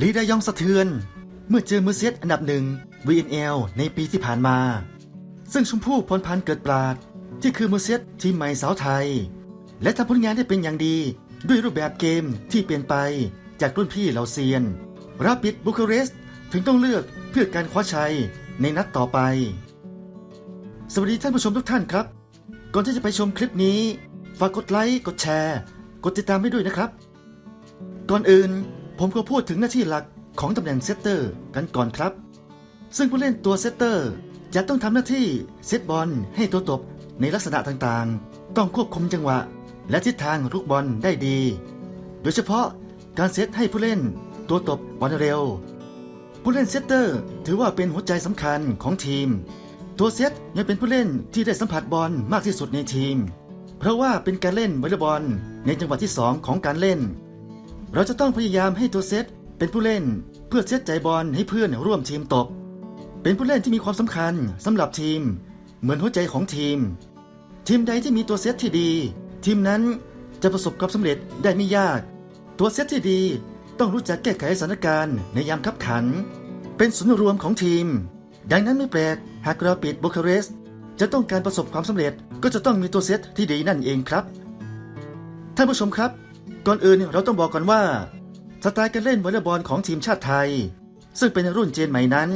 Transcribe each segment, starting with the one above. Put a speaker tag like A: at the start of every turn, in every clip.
A: ลีดายองสะเทือน เมื่อเจอมือเซตอันดับหนึ่ง VNL ในปีที่ผ่านมา ซึ่งชมพู่พรพันธ์เกิดปราด ที่คือมือเซตทีมใหม่สาวไทย และทำผลงานได้เป็นอย่างดี ด้วยรูปแบบเกมที่เปลี่ยนไปจากรุ่นพี่เหล่าเซียน รับปิดบุคาเรสต์ถึงต้องเลือกเพื่อการคว้าชัยในนัดต่อไป สวัสดีท่านผู้ชมทุกท่านครับ ก่อนที่จะไปชมคลิปนี้ ฝากกดไลค์ กดแชร์ กดติดตามให้ด้วยนะครับ ก่อนอื่น ผมก็พูดถึงหน้าที่หลักของตำแหน่งเซตเตอร์กันก่อนครับ ซึ่งผู้เล่นตัวเซตเตอร์จะต้องทำหน้าที่เซตบอลให้ตัวตบในลักษณะต่างๆ ต้องควบคุมจังหวะ และทิศทางลูกบอลได้ดี โดยเฉพาะการเซตให้ผู้เล่นตัวตบบอลเร็ว ผู้เล่นเซตเตอร์ถือว่าเป็นหัวใจสำคัญของทีม ตัวเซตยังเป็นผู้เล่นที่ได้สัมผัสบอลมากที่สุดในทีม เพราะว่าเป็นการเล่นวอลเลย์บอลในจังหวะที่ 2 ของการเล่น เราจะต้องพยายามให้ตัวเซตเป็นผู้เล่นเพื่อเซตใจบอลให้เพื่อนร่วมทีมตบเป็นผู้เล่นที่มีความสำคัญสำหรับทีม เหมือนหัวใจของทีม ทีมใดที่มีตัวเซตที่ดี ทีมนั้นจะประสบความสำเร็จได้ไม่ยาก ตัวเซตที่ดีต้องรู้จักแก้ไขสถานการณ์ในยามขับขัน เป็นศูนย์รวมของทีม ดังนั้นไม่แปลกหากเราปิดบุคาเรสต์จะต้องการประสบความสำเร็จก็จะต้องมีตัวเซตที่ดีนั่นเองครับ ท่านผู้ชมครับ ก่อนอื่นเราต้องบอกก่อนว่า สไตล์การเล่นวอลเลย์บอลของทีมชาติไทย ซึ่งเป็นรุ่นเจนใหม่นั้น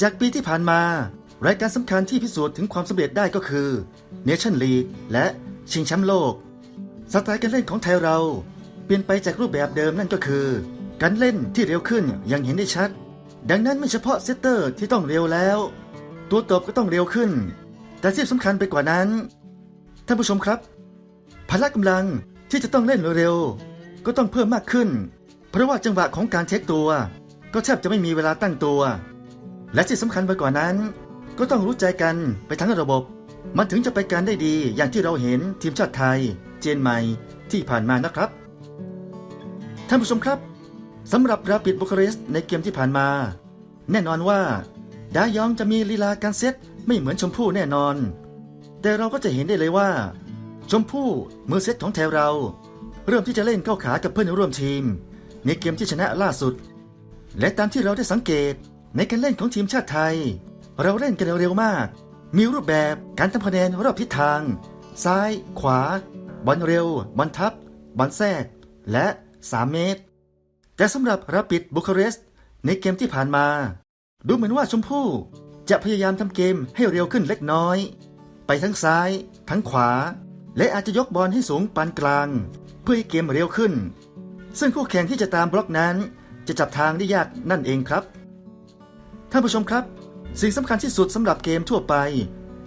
A: จากปีที่ผ่านมารายการสำคัญที่พิสูจน์ถึงความสำเร็จได้ก็คือเนชั่นลีกและชิงแชมป์โลก สไตล์การเล่นของไทยเราเปลี่ยนไปจากรูปแบบเดิมนั่นก็คือ การเล่นที่เร็วขึ้นอย่างเห็นได้ชัด ดังนั้นไม่เฉพาะเซตเตอร์ที่ต้องเร็วแล้ว ตัวตบก็ต้องเร็วขึ้น แต่ที่สำคัญไปกว่านั้นท่านผู้ชมครับ พละกำลัง ที่จะต้องเล่นเร็วๆก็ต้องเพิ่มมากขึ้น เพราะว่าจังหวะของการเช็คตัว ก็แทบจะไม่มีเวลาตั้งตัว และที่สำคัญไปกว่านั้น ก็ต้องรู้ใจกันไปทั้งระบบ มันถึงจะไปการได้ดีอย่างที่เราเห็นทีมชาติไทย เจนใหม่ที่ผ่านมานะครับท่านผู้ชมครับสำหรับราปิดบุคาเรสในเกมที่ผ่านมา แน่นอนว่า ดายองจะมีลีลาการเซตไม่เหมือนชมพู่แน่นอน แต่เราก็จะเห็นได้เลยว่า ชมพู่มือเซตของแถวเรา เริ่มที่จะเล่นเข้าขากับเพื่อนร่วมทีม ในเกมที่ชนะล่าสุด และตามที่เราได้สังเกตในการเล่นของทีมชาติไทย เราเล่นกันเร็วมาก มีรูปแบบการทำคะแนนรอบทิศทาง ซ้าย ขวา บอลเร็ว บอลทับบอลแทรก และ 3 เมตร แต่สำหรับรับปิดบุคาเรสต์ในเกมที่ผ่านมา ดูเหมือนว่าชมพู่จะพยายามทำเกมให้เร็วขึ้นเล็กน้อย ไปทั้งซ้าย ทั้งขวา และอาจจะยกบอลให้สูงปานกลาง เพื่อให้เกมเร็วขึ้น ซึ่งคู่แข่งที่จะตามบล็อกนั้น จะจับทางได้ยากนั่นเองครับ ท่านผู้ชมครับ สิ่งสำคัญที่สุดสำหรับเกมทั่วไป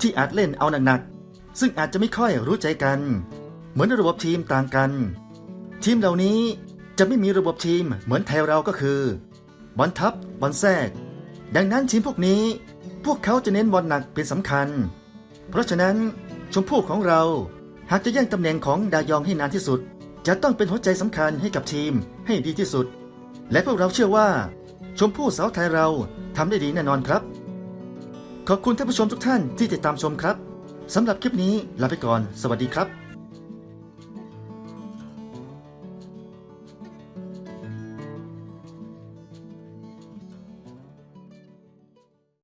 A: ที่อาจเล่นเอาหนักๆซึ่งอาจจะไม่ค่อยรู้ใจกัน เหมือนระบบทีมต่างกัน ทีมเหล่านี้จะไม่มีระบบทีมเหมือนไทยเราก็คือบอลทับบอลแทรก ดังนั้นทีมพวกนี้ พวกเขาจะเน้นบอลหนักเป็นสำคัญ เพราะฉะนั้นชมพู่ของเรา หากจะแย่งตำแหน่งของดายองให้นานที่สุด จะต้องเป็นหัวใจสำคัญให้กับทีมให้ดีที่สุด และพวกเราเชื่อว่า ชมพู่สาวไทยเราทำได้ดีแน่นอนครับ ขอบคุณท่านผู้ชมทุกท่านที่ติดตามชมครับสำหรับคลิปนี้ลาไปก่อน สวัสดีครับ